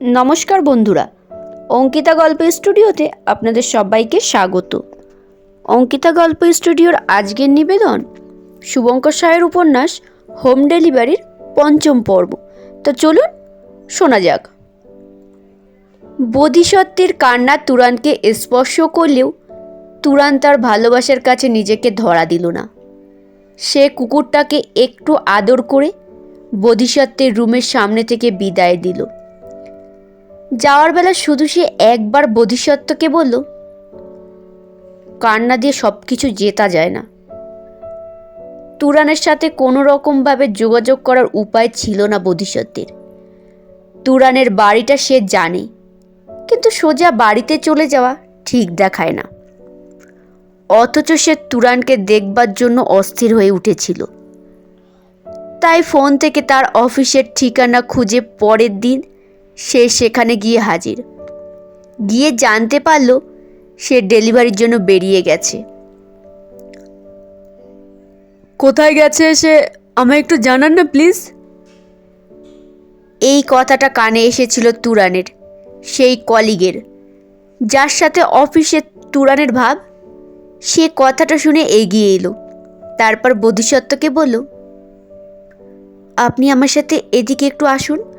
নমস্কার বন্ধুরা। অঙ্কিতা গল্প স্টুডিওতে আপনাদের সবাইকে স্বাগত। অঙ্কিতা গল্প স্টুডিওর আজকের নিবেদন শুভঙ্কর সায়ের উপন্যাস হোম ডেলিভারির পঞ্চম পর্ব। তো চলুন শোনা যাক। বোধিসত্ত্বের কান্না তুরানকে স্পর্শ করলেও তুরান তার ভালোবাসার কাছে নিজেকে ধরা দিল না। সে কুকুরটাকে একটু আদর করে বোধিসত্ত্বের রুমের সামনে থেকে বিদায় দিল। যাওয়ার বেলা শুধু সে একবার বোধিসত্ত্বকে বলল, কান্না দিয়ে সব কিছু জেতা যায় না। তুরানের সাথে কোনো রকমভাবে যোগাযোগ করার উপায় ছিল না বোধিসত্ত্বের। তুরানের বাড়িটা সে জানে, কিন্তু সোজা বাড়িতে চলে যাওয়া ঠিক দেখায় না। অথচ সে তুরানকে দেখবার জন্য অস্থির হয়ে উঠেছিল। তাই ফোন থেকে তার অফিসের ঠিকানা খুঁজে পরের দিন সে সেখানে গিয়ে হাজির। গিয়ে জানতে পারল সে ডেলিভারির জন্য বেরিয়ে গেছে। কোথায় গেছে সে? আমায় একটু জানান না প্লিজ। এই কথাটা কানে এসেছিল তুরানের সেই কলিগের। যার সাথে অফিসে তুরানের ভাব সে কথাটা শুনে এগিয়ে এলো। তারপর বোধিসত্ত্বকে বলল আপনি আমার সাথে এদিকে একটু আসুন।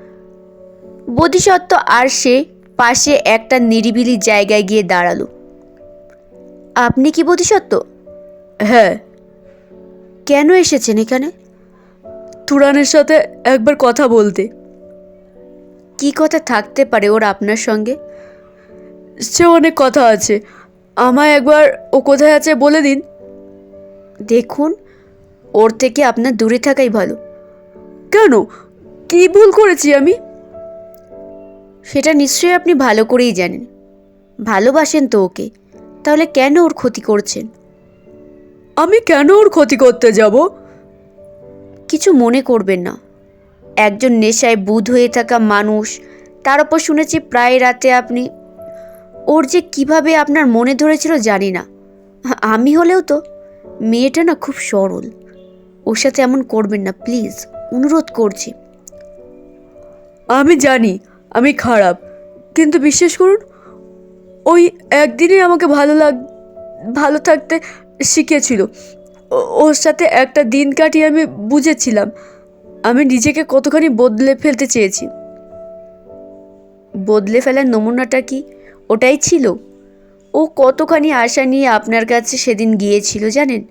বোধিসত্ত্ব আর সে পাশে একটা নিরিবিলি জায়গায় গিয়ে দাঁড়াল। আপনি কি বোধিসত্ত্ব? হ্যাঁ। কেন এসেছেন এখানে? তুরানের সাথে একবার কথা বলতে। কি কথা থাকতে পারে ওর আপনার সঙ্গে? সে অনেক কথা আছে। আমায় একবার ও কোথায় আছে বলে দিন। দেখুন ওর থেকে আপনার দূরে থাকাই ভালো। কেন? কি ভুল করেছি আমি? সেটা নিশ্চয়ই আপনি ভালো করেই জানেন। ভালোবাসেন তো ওকে। তাহলে কেন ওর ক্ষতি করছেন? আমি কেন ওর ক্ষতি করতে যাব? কিছু মনে করবেন না। একজন নেশায় বুধ হয়ে থাকা মানুষ তার ওপর শুনেছি প্রায় রাতে আপনি ওর যে কীভাবে আপনার মনে ধরেছিল জানি না। আমি হলেও তো মেয়েটা না খুব সরল। ওর সাথে এমন করবেন না প্লিজ অনুরোধ করছি। আমি জানি আমি খারাপ। কিন্তু বিশ্বাস করুন, ওই একদিনই আমাকে ভালো লাগ, ভালো থাকতে শিখিয়েছিল। ও- ওর সাথে একটা দিন কাটিয়ে আমি বুঝেছিলাম। আমি নিজেকে কতখানি বদলে ফেলতে চেয়েছি। বদলে ফেলার নমুনাটা কি? ওটাই ছিল। ও কতখানি আশা নিয়ে আপনার কাছে সেদিন গিয়েছিল জানেন?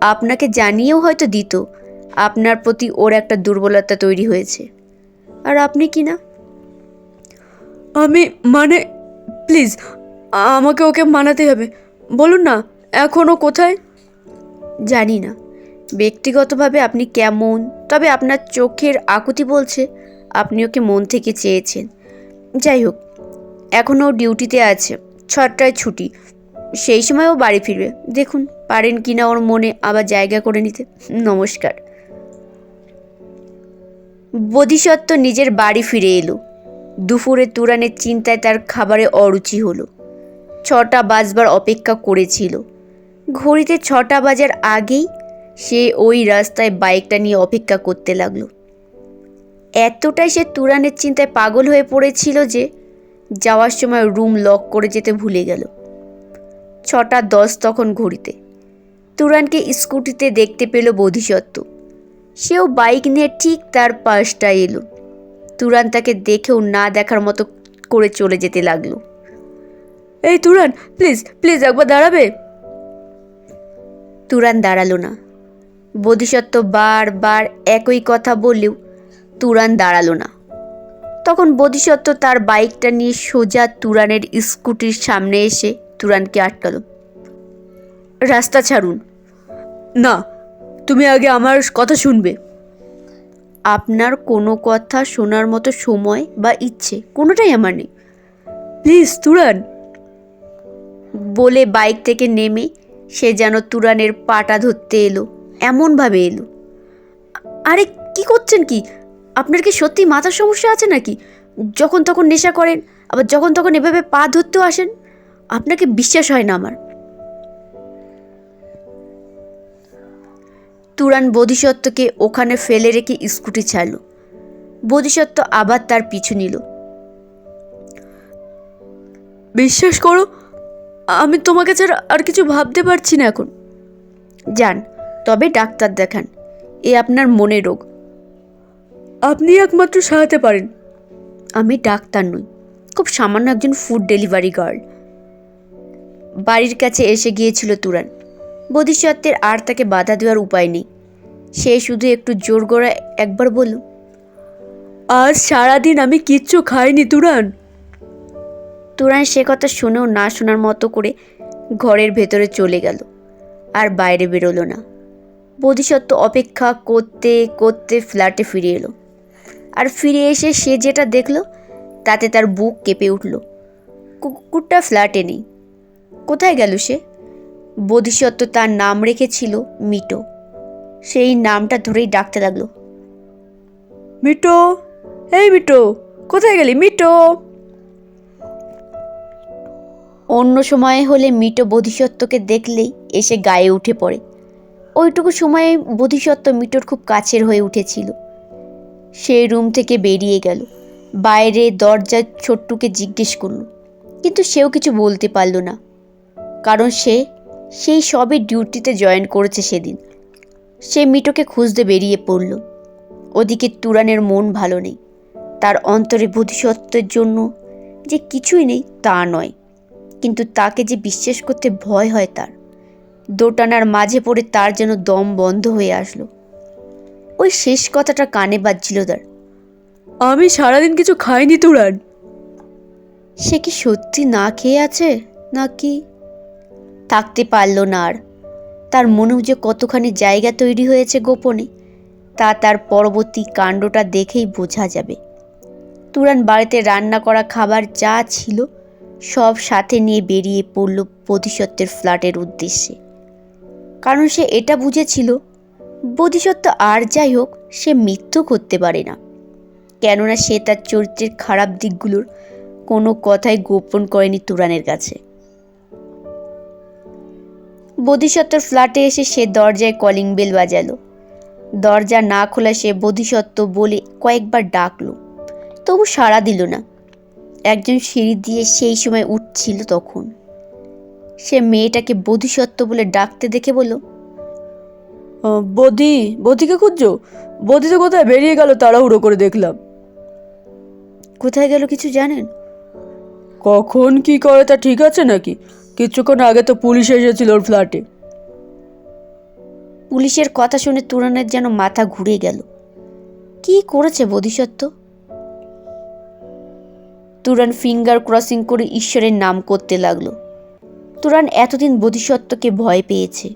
আপনাকে জানিয়েও হয়তো দিত। আপনার প্রতি ওর একটা দুর্বলতা তৈরি হয়েছে। আর আপনি কি না? আমি মানে প্লিজ আমাকে ওকে মানাতে হবে। বলুন না এখনও কোথায়? জানি না। ব্যক্তিগতভাবে আপনি কেমন, তবে আপনার চোখের আকুতি বলছে আপনি ওকে মন থেকে চেয়েছেন। যাই হোক এখনও ডিউটিতে আছে, ছটায় ছুটি। সেই সময় ও বাড়ি ফিরবে। দেখুন, পারেন কি না ওর মনে আবার জায়গা করে নিতে। নমস্কার। বোধিসত্ত্ব নিজের বাড়ি ফিরে এলো। দুপুরে তুরানের চিন্তায় তার খাবারে অরুচি হলো। ছটা বাজবার অপেক্ষা করেছিল। ঘড়িতে ছটা বাজার আগেই সে ওই রাস্তায় বাইকটা নিয়ে অপেক্ষা করতে লাগল। এতটাই সে তুরানের চিন্তায় পাগল হয়ে পড়েছিল যে যাওয়ার সময় রুম লক করে যেতে ভুলে গেল। ছটা দশ তখন ঘড়িতে। তুরানকে স্কুটিতে দেখতে পেল বোধিসত্ত্ব। সেও বাইক নিয়ে ঠিক তার পাশটায় এলো। তুরান তাকে দেখেও না দেখার মতো করে চলে যেতে লাগল। এই তুরান প্লিজ প্লিজ একবার দাঁড়াবে। তুরান দাঁড়াল না। বোধিসত্ত্ব বারবার একই কথা বললেও তুরান দাঁড়াল না। তখন বোধিসত্ত্ব তার বাইকটা নিয়ে সোজা তুরানের স্কুটির সামনে এসে তুরানকে আটকালো। রাস্তা ছাড়ুন। না তুমি আগে আমার কথা শুনবে। আপনার কোনো কথা শোনার মতো সময় বা ইচ্ছে কোনোটাই আমার নেই। প্লিজ তুরান। বলে বাইক থেকে নেমে সে যেন তুরানের পাটা ধরতে এলো, এমনভাবে এলো। আরে কি করছেন কি? আপনার কি সত্যি মাথার সমস্যা আছে নাকি? যখন তখন নেশা করেন, আবার যখন তখন এভাবে পা ধরতেও আসেন? আপনাকে বিশ্বাস হয় না আমার। তুরান বোধিসত্ত্বকে ওখানে ফেলে রেখে স্কুটি ছাড়লো। বোধিসত্ত্ব আবার তার পিছু নিল। বিশ্বাস করো আমি তোমাকে ছাড়া আর কিছু ভাবতে পারছি না এখন। যান তবে ডাক্তার দেখান এ আপনার মনের রোগ। আপনি একমাত্র সারাতে পারেন। আমি ডাক্তার নই খুব সামান্য একজন ফুড ডেলিভারি গার্ল বাড়ির কাছে এসে গিয়েছিল তুরান। বোধিসত্ত্বের আর তাকে বাধা দেওয়ার উপায় নেই। সে শুধু একটু জোর গড়া একবার বলল আজ সারাদিন আমি কিচ্ছু খাইনি, তুরান। তুরান সে কথা শুনেও না শোনার মতো করে ঘরের ভেতরে চলে গেল আর বাইরে বেরোলো না। বোধিসত্ত্ব অপেক্ষা করতে করতে ফ্ল্যাটে ফিরে এলো আর ফিরে এসে সে যেটা দেখল, তাতে তার বুক কেঁপে উঠল। কুকুরটা ফ্ল্যাটে নেই। কোথায় গেল সে? বোধিসত্ত্ব তার নাম রেখেছিল মিটো। সেই নামটা ধরেই ডাকতে লাগল। মিটো এই মিটো কোথায় গেলি মিটো? অন্য সময়ে হলে মিটো বোধিসত্ত্বকে দেখলেই এসে গায়ে উঠে পড়ে। ওইটুকু সময়ে বোধিসত্ত্ব মিটোর খুব কাছের হয়ে উঠেছিল। সেই রুম থেকে বেরিয়ে গেল। বাইরে দরজার ছোট্টুকে জিজ্ঞেস করল কিন্তু সেও কিছু বলতে পারল না। কারণ সে সেই সবে ডিউটিতে জয়েন করেছে সেদিন। সে মিটোকে খুঁজতে বেরিয়ে পড়ল। ওদিকে তুরানের মন ভালো নেই। তার অন্তরে বোধিসত্ত্বের জন্য যে কিছুই নেই তা নয়। কিন্তু তাকে যে বিশ্বাস করতে ভয় হয় তার। দোটানার মাঝে পড়ে তার যেন দম বন্ধ হয়ে আসলো। ওই শেষ কথাটা কানে বাজছিল তার। আমি সারাদিন কিছু খাইনি তুরান। সে কি সত্যি না খেয়ে আছে নাকি থাকতে পারল না আর। তার মনেও যে কতখানি জায়গা তৈরি হয়েছে গোপনে, তা তার পরবর্তী কাণ্ডটা দেখেই বোঝা যাবে। তুরান বাড়িতে রান্না করা খাবার যা ছিল, সব সাথে নিয়ে বেরিয়ে পড়ল বোধিসত্ত্বের ফ্ল্যাটের উদ্দেশ্যে। কারণ সে এটা বুঝেছিল, বোধিসত্ত্ব আর যাই হোক, সে মৃত্যু করতে পারে না। কেননা সে তার চরিত্রের খারাপ দিকগুলোর কোনো কথাই গোপন করেনি তুরানের কাছে। বোধিসত্ত্বর ফ্ল্যাটে এসে সে দরজায় কলিং বেল বাজালো। দরজা না খোলা সে বোধিসত্ত্ব বলে কয়েকবার ডাকলো। তবু সাড়া দিল না। একজন সিঁড়ি দিয়ে সেই সময় উঠছিল তখন। সে মেয়েটাকে বোধিসত্ত্ব বলে ডাকতে দেখে বলল বদি বদিকে খুঁজছো? বদি তো কোথায়? বেরিয়ে গেল তাড়াহুড়ো করে দেখলাম। কোথায় গেল কিছু জানেন? কখন কি করে তা ঠিক আছে নাকি? কিছুক্ষণ আগে তো পুলিশ এসেছিল ওর ফ্ল্যাটে। পুলিশের কথা শুনে তুরানের যেন মাথা ঘুরে গেল। কি করেছে বোধিসত্ত্ব? তুরান ফিঙ্গার ক্রসিং করে ঈশ্বরের নাম করতে লাগল। তুরান এতদিন বোধিসত্ত্বকে ভয় পেয়েছে।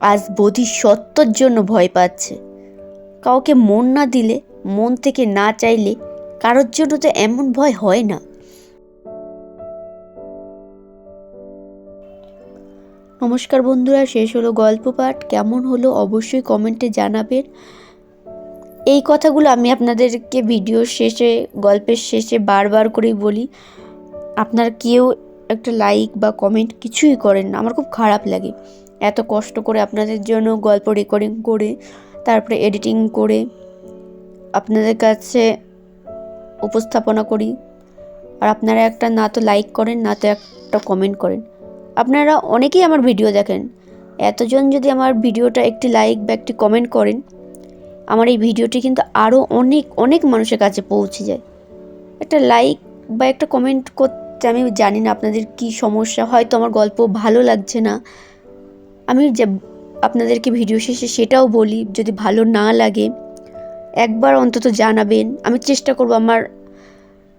আজ বোধিসত্ত্বর জন্য ভয় পাচ্ছে। কাউকে মন না দিলে, মন থেকে না চাইলে কারোর জন্য তো এমন ভয় হয় না। নমস্কার বন্ধুরা, শেষ হলো গল্প পাঠ। কেমন হলো অবশ্যই কমেন্টে জানাবেন। এই কথাগুলো আমি আপনাদেরকে ভিডিওর শেষে, গল্পের শেষে বারবার করেই বলি। আপনার কেউ একটা লাইক বা কমেন্ট কিছুই করেন না। আমার খুব খারাপ লাগে। এত কষ্ট করে আপনাদের জন্য গল্প রেকর্ডিং করে, তারপরে এডিটিং করে আপনাদের কাছে উপস্থাপনা করি। আর আপনারা একটা না তো লাইক করেন, না তো একটা কমেন্ট করেন। আপনারা অনেকেই আমার ভিডিও দেখেন। এতজন যদি আমার ভিডিওটা একটি লাইক বা একটি কমেন্ট করেন, আমার এই ভিডিওটি কিন্তু আরও অনেক অনেক মানুষের কাছে পৌঁছে যায়। একটা লাইক বা একটা কমেন্ট করতে আমি জানি না আপনাদের কি সমস্যা, হয়তো আমার গল্প ভালো লাগছে না। আমি যে আপনাদেরকে ভিডিও শেষে সেটাও বলি, যদি ভালো না লাগে, একবার অন্তত জানাবেন। আমি চেষ্টা করব আমার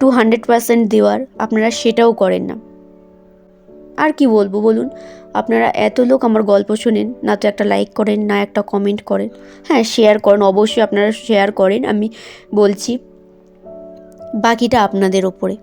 টু হান্ড্রেড পার্সেন্ট দেওয়ার, আপনারা সেটাও করেন না। আর কি বলব বলুন? আপনারা এত লোক আমার গল্প শোনেন, না তো একটা লাইক করেন, না একটা কমেন্ট করেন। হ্যাঁ শেয়ার করেন, অবশ্যই আপনারা শেয়ার করেন। আমি বলছি, বাকিটা আপনাদের ওপরে।